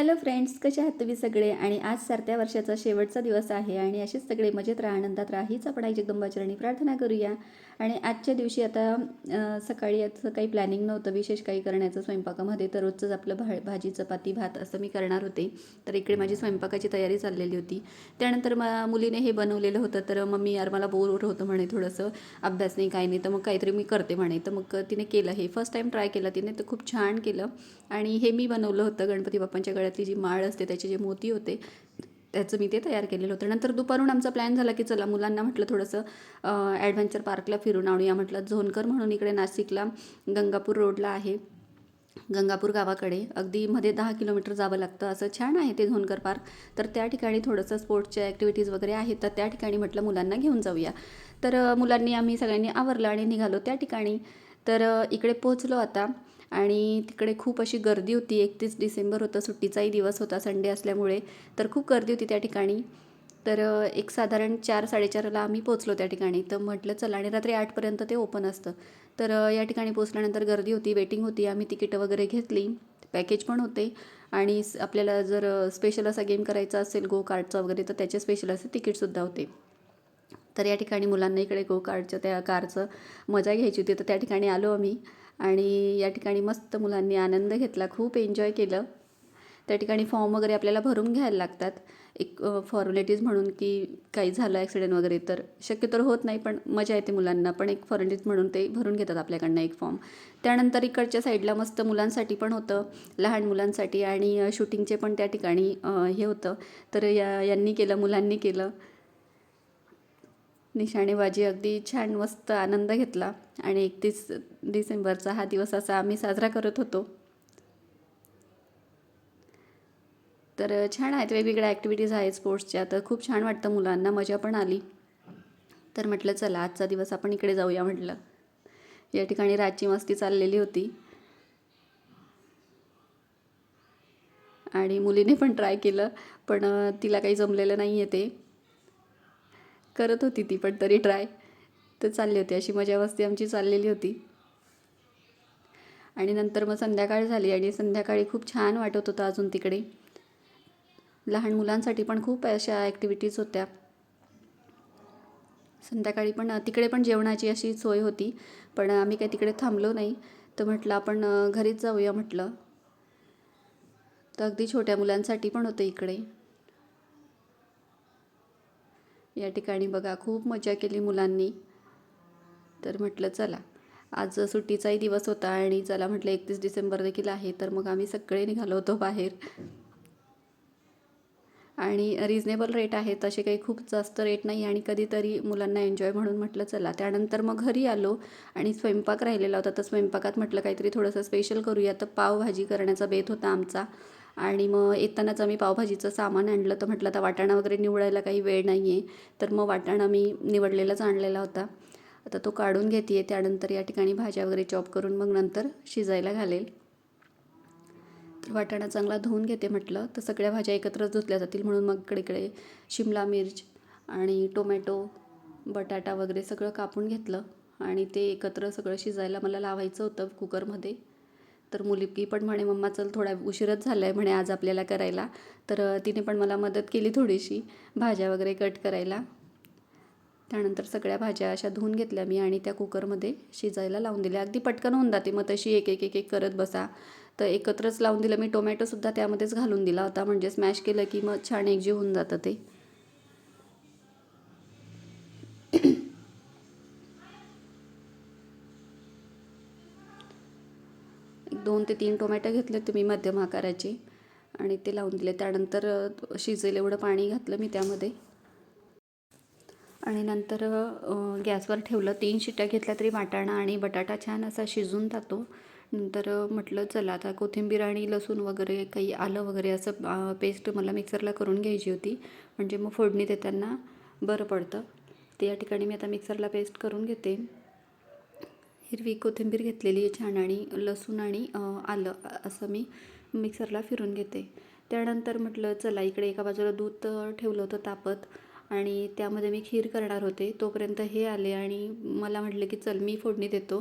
Hello friends कसे आहात तुम्ही सगळे? आणि आज सरत्या वर्षाचा शेवटचा दिवस आहे आणि असेच सगळे मजेत राहा आनंदात राहा हीच आपण आई जगदंबाचरणी प्रार्थना करूया. आणि आजच्या दिवशी आता सकाळी असं काही प्लॅनिंग नव्हतं विशेष काही करण्याचं स्वयंपाकामध्ये तर रोजचंच आपलं भा भाजी चपाती भात असं मी करणार होते. तर इकडे माझी स्वयंपाकाची तयारी चाललेली होती. त्यानंतर मा मुलीने हे बनवलेलं होतं तर मम्मी यार मला बोर होतं म्हणे थोडंसं. अभ्यास नाही काही नाही. तर मग काहीतरी मी करते म्हणे. तर मग तिने केलं हे. फर्स्ट टाईम ट्राय केलं तिने तर खूप छान केलं. आणि हे मी बनवलं होतं गणपती बाप्पांच्या गळ्यातली जी माळ असते त्याचे जे मोती होते त्याचं मी ते तयार केलेलं होतं. नंतर दुपारून आमचा प्लॅन झाला की चला मुलांना म्हटलं थोडंसं ॲडव्हेंचर पार्कला फिरून आणूया. म्हटलं झोनकर म्हणून इकडे नाशिकला गंगापूर रोडला आहे. गंगापूर गावाकडे. अगदी मध्ये दहा किलोमीटर जावं लागतं. असं छान आहे ते झोनकर पार्क तर त्या ठिकाणी थोडंसं स्पोर्ट्सच्या ॲक्टिव्हिटीज वगैरे आहेत. तर त्या ठिकाणी म्हटलं मुलांना घेऊन जाऊया. तर मुलांनी आम्ही सगळ्यांनी आवरलं आणि निघालो त्या ठिकाणी. तर इकडे पोचलो आता. आणि तिकडे खूप अशी गर्दी होती. एकतीस डिसेंबर होतं सुट्टीचाही दिवस होता संडे असल्यामुळे. तर खूप गर्दी होती त्या ठिकाणी. तर एक साधारण चार साडेचारला आम्ही पोचलो त्या ठिकाणी. तर म्हटलं चला. आणि रात्री आठपर्यंत ते ओपन असतं. तर या ठिकाणी पोचल्यानंतर गर्दी होती वेटिंग होती. आम्ही तिकीटं वगैरे घेतली. पॅकेज पण होते. आणि आपल्याला जर स्पेशल असा गेम करायचा असेल गो कार्डचा वगैरे तर त्याचे स्पेशल असे तिकीटसुद्धा होते. तर या ठिकाणी मुलांना इकडे गो कार्डचं त्या कारचं मजा घ्यायची होती. तर त्या ठिकाणी आलो आम्ही. आणि या ठिकाणी मस्त मुलांनी आनंद घेतला खूप एन्जॉय केलं. त्या ठिकाणी फॉर्म वगैरे आपल्याला भरून घ्यायला लागतात. एक फॉर्मॅलिटीज म्हणून की काही झालं ॲक्सिडेंट वगैरे तर शक्यतो होत नाही पण मजा येते मुलांना. पण एक फॉर्मॅलिटीज म्हणून ते भरून घेतात आपल्याकडनं एक फॉर्म त्यानंतर इकडच्या साईडला मस्त मुलांसाठी पण होतं लहान मुलांसाठी आणि शूटिंगचे पण त्या ठिकाणी हे होतं. तर या यांनी केलं मुलांनी केलं. निशाणेबाजी अगदी छान मस्त आनंद घेतला आणि एकतीस डिसेंबरचा हा दिवस असा आम्ही साजरा करत होतो. तर छान आहेत वेगवेगळ्या ॲक्टिव्हिटीज आहेत स्पोर्ट्सच्या तर खूप छान वाटतं मुलांना मजा पण आली. तर म्हटलं चला आजचा दिवस आपण इकडे जाऊया म्हटलं. या ठिकाणी रातची मस्ती चाललेली होती. आणि मुलीने पण ट्राय केलं पण तिला काही जमलेलं नाही आहे ते. करत होती ती पण तरी ट्राय तर चालली होती. अशी मजा मस्ती आमची चाललेली होती. आणि नंतर मग संध्याकाळ झाली आणि संध्याकाळी खूप छान वाटत होतं अजून तिकडे. लहान मुलांसाठी पण खूप अशा ॲक्टिव्हिटीज होत्या. संध्याकाळी पण तिकडे पण जेवणाची अशी सोय होती पण आम्ही काही तिकडे थांबलो नाही. तर म्हटलं आपण घरीच जाऊया म्हटलं. तर अगदी छोट्या मुलांसाठी पण होतं इकडे. या ठिकाणी बघा खूप मजा केली मुलांनी. तर म्हटलं चला. आज सुट्टीचाही दिवस होता आणि चला म्हटलं एकतीस डिसेंबर देखील आहे तर मग आम्ही सगळे निघालो होतो बाहेर. आणि रिजनेबल रेट आहे तसे काही खूप जास्त रेट नाही आणि कधीतरी मुलांना एन्जॉय म्हणून म्हटलं चला. त्यानंतर मग घरी आलो आणि स्वयंपाक राहिलेला होता तर स्वयंपाकात म्हटलं काहीतरी थोडंसं स्पेशल करूया. तर पावभाजी करण्याचा बेत होता आमचा. आणि मग येतानाच आम्ही पावभाजीचं सामान आणलं. तर म्हटलं आता वाटाणा वगैरे निवडायला काही वेळ नाही आहे तर मग वाटाणा मी निवडलेलाच आणलेला होता. आता तो काढून घेते आहे त्यानंतर या ठिकाणी भाज्या वगैरे चॉप करून मग नंतर शिजायला घालेल. तर वाटाणा चांगला धुवून घेते म्हटलं. तर सगळ्या भाज्या एकत्रच धुतल्या जातील म्हणून मग इकडे इकडे शिमला मिर्च आणि टोमॅटो बटाटा वगैरे सगळं कापून घेतलं. आणि ते एकत्र सगळं शिजायला मला लावायचं होतं कुकरमध्ये तर मुलगी पण म्हणे मम्मा चल थोडा उशीरच झाला आहे म्हणे आज आपल्याला करायला. तर तिने पण मला मदत केली थोडीशी भाज्या वगैरे कट करायला. त्यानंतर सगळ्या भाज्या अशा धुवून घेतल्या मी आणि त्या कुकरमध्ये शिजायला लावून दिल्या. अगदी पटकन होऊन जाते मग तशी एक एक एक एक करत बसा. तर एकत्रच लावून दिलं. मी टोमॅटोसुद्धा त्यामध्येच घालून दिला होता म्हणजे स्मॅश केलं की मग छान एकजीव होऊन जातं ते. दोन ते तीन टोमॅटो घेतले तुम्ही मध्यम आकाराचे आणि ते लावून दिले. त्यानंतर शिजेल एवढं पाणी घातलं मी त्यामध्ये. आणि नंतर गॅसवर ठेवलं. तीन शिट्ट्या घेतल्या तरी वाटाणा आणि बटाटा छान असा शिजून जातो. नंतर म्हटलं चला आता कोथिंबीर आणि लसूण वगैरे काही आलं वगैरे असं पेस्ट मला मिक्सरला करून घ्यायची होती. म्हणजे मग फोडणी देताना बरं पडतं. ते या ठिकाणी मी आता मिक्सरला पेस्ट करून घेते. हिरवी कोथिंबीर घेतलेली आहे छान आणि लसूण आणि आलं असं मी मिक्सरला फिरून घेते. त्यानंतर म्हटलं चला इकडे एका बाजूला दूध ठेवलं होतं तापत आणि त्यामध्ये मी खीर करणार होते. तोपर्यंत हे आले आणि मला म्हटलं की चल मी फोडणी देतो.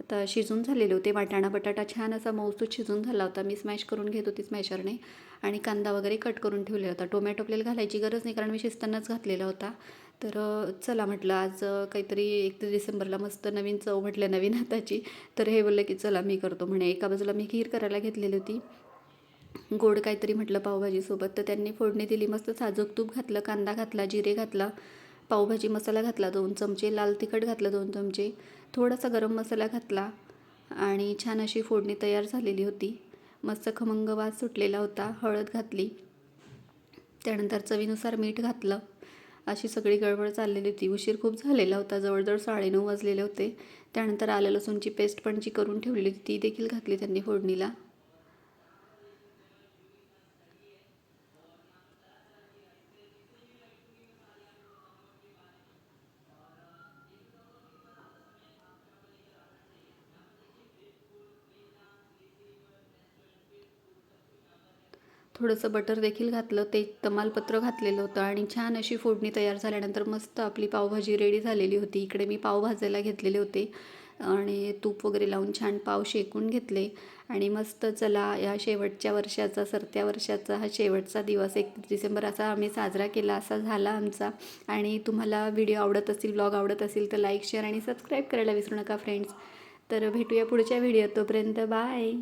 आता शिजून झालेले होते. वाटाणा बटाटा छान असा मऊसूत शिजून झाला होता. मी स्मॅश करून घेत होती स्मॅशरने आणि कांदा वगैरे कट करून ठेवले होता. टोमॅटो आपल्याला घालायची गरज नाही कारण मी शिजतानाच घातलेला होता. तर चला म्हटलं आज काहीतरी एकतीस डिसेंबरला मस्त नवीन चव म्हटलं नवीन हाताची. तर हे बोललं की चला मी करतो म्हणे. एका बाजूला मी खीर करायला घेतलेली होती. गोड काहीतरी म्हटलं पावभाजीसोबत. तर त्यांनी फोडणी दिली मस्त साजूक तूप घातलं कांदा घातला जिरे घातला पावभाजी मसाला घातला दोन चमचे लाल तिखट घातलं दोन चमचे थोडासा गरम मसाला घातला आणि छान अशी फोडणी तयार झालेली होती. मस्त खमंग वास सुटलेला होता. हळद घातली. त्यानंतर चवीनुसार मीठ घातलं. अशी सगळी गडबड चाललेली होती. उशीर खूप झालेला होता. जवळजवळ साडेनऊ वाजलेले होते. त्यानंतर आलं लसूणची पेस्ट पण जी करून ठेवलेली होती ती देखील घातली त्यांनी फोडणीला. थोडंसं बटर देखील घातलं ते तमालपत्र घातलेलं होतं आणि छान अशी फोडणी तयार झाल्यानंतर मस्त आपली पावभाजी रेडी झालेली होती. इकडे मी पाव भाजायला घेतलेले होते आणि तूप वगैरे लावून छान पाव शेकून घेतले. आणि मस्त चला या शेवटच्या वर्षाचा सरत्या वर्षाचा हा शेवटचा दिवस. एकतीस डिसेंबर असा आम्ही साजरा केला असा झाला आमचा. आणि तुम्हाला व्हिडिओ आवडत असतील ब्लॉग आवडत असेल तर लाईक शेअर आणि सबस्क्राईब करायला विसरू नका फ्रेंड्स तर भेटूया पुढच्या व्हिडिओ तोपर्यंत. बाय